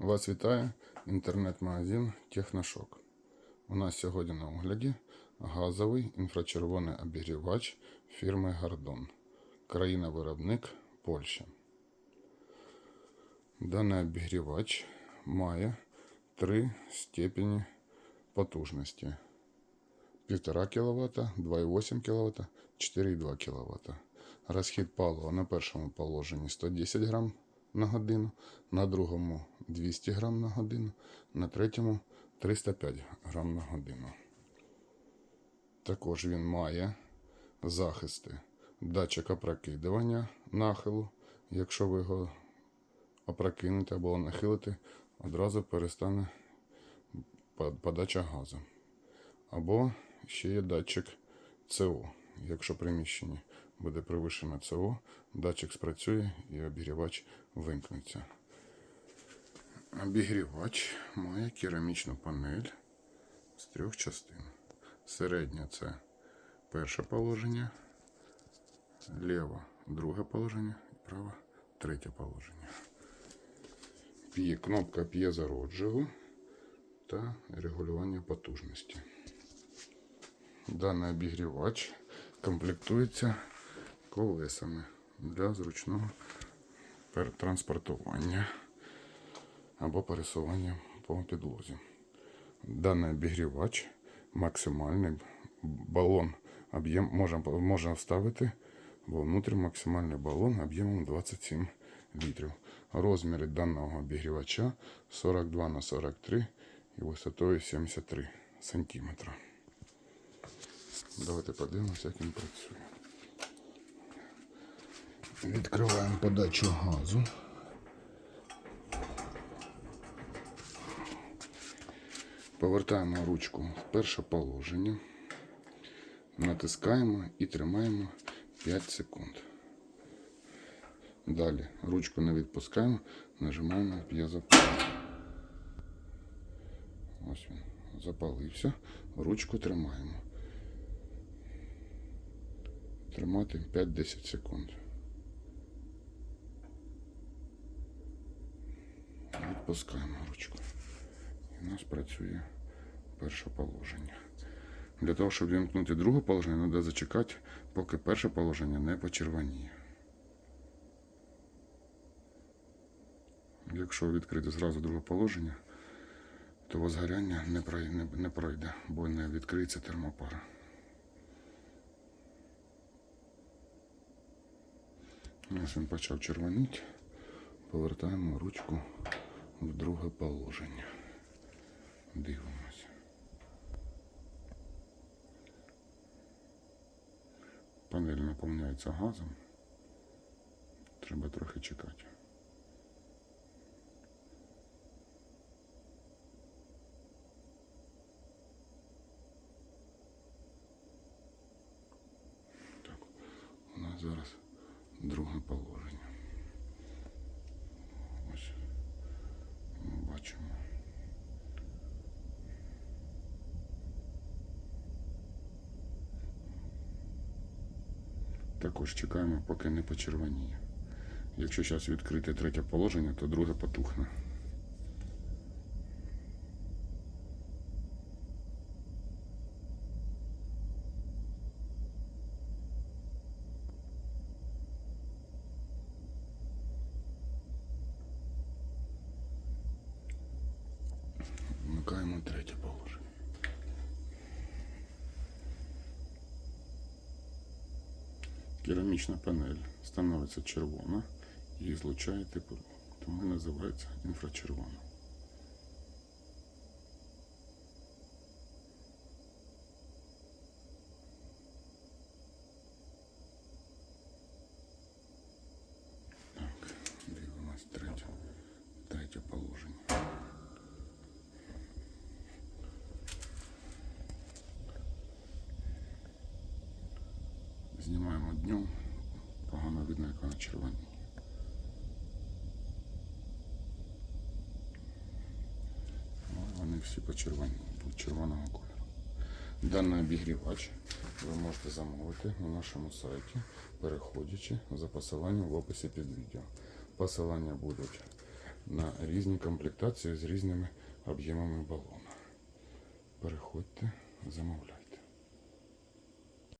Вас вітає інтернет-магазин Техношок. У нас сьогодні на огляді газовий інфрачервоний обігрівач фірми Гордон. Країна-виробник Польща. Даний обігрівач має три степені потужності. 1,5 кВт, 2,8 кВт, 4,2 кВт. Розхід палива на першому положенні 110 грам на годину, на другому 200 грам на годину, на третьому 305 грам на годину. Також він має захисти датчик опрокидування нахилу. Якщо ви його опрокинете або нахилите, одразу перестане подача газу. Або ще є датчик СО. Якщо приміщення буде превищено СО, датчик спрацює і обігрівач вимкнеться. Обігрівач має керамічну панель з трьох частин. Середня це перше положення, ліво друге положення, і право третє положення. П'є кнопка п'єзорозжигу та регулювання потужності. Даний обігрівач комплектується колесами для зручного транспортування або пересування по підлозі. Даний обігрівач максимальний балон об'єм можна, можна вставити вовнутрь максимальний балон об'ємом 27 літрів. Розміри даного обігрівача 42 на 43 і висотою 73 сантиметра. Давайте подивимося, як він працює. Відкриваємо подачу газу. Повертаємо ручку в перше положення. Натискаємо і тримаємо 5 секунд. Далі ручку не відпускаємо, нажимаємо п'єзопал. Ось він запалився. Ручку тримаємо. Тримати 5-10 секунд. Відпускаємо ручку. У нас працює перше положення. Для того, щоб вімкнути друге положення, треба зачекати, поки перше положення не почервоніє. Якщо відкрити зразу друге положення, то возгоряння не пройде, бо не відкриється термопара. Ось він почав червоніти. Повертаємо ручку в друге положення. Панель наповняється газом. Треба трохи чекати. Так, у нас зараз друге положення. Також чекаємо, поки не почервоніє. Якщо зараз відкрити третє положення, то друге потухне. Вмикаємо третє положення. Керамічна панель становиться червона і злучає тепло, тому називається інфрачервона. Так, дивимось третє, третє положення. Знімаємо днем, погано видно, як вона червоніє. Вони всі почервоні, червоного кольору. Даний обігрівач ви можете замовити на нашому сайті, переходячи за посиланням в описі під відео. Посилання будуть на різні комплектації з різними об'ємами балона. Переходьте, замовляйте.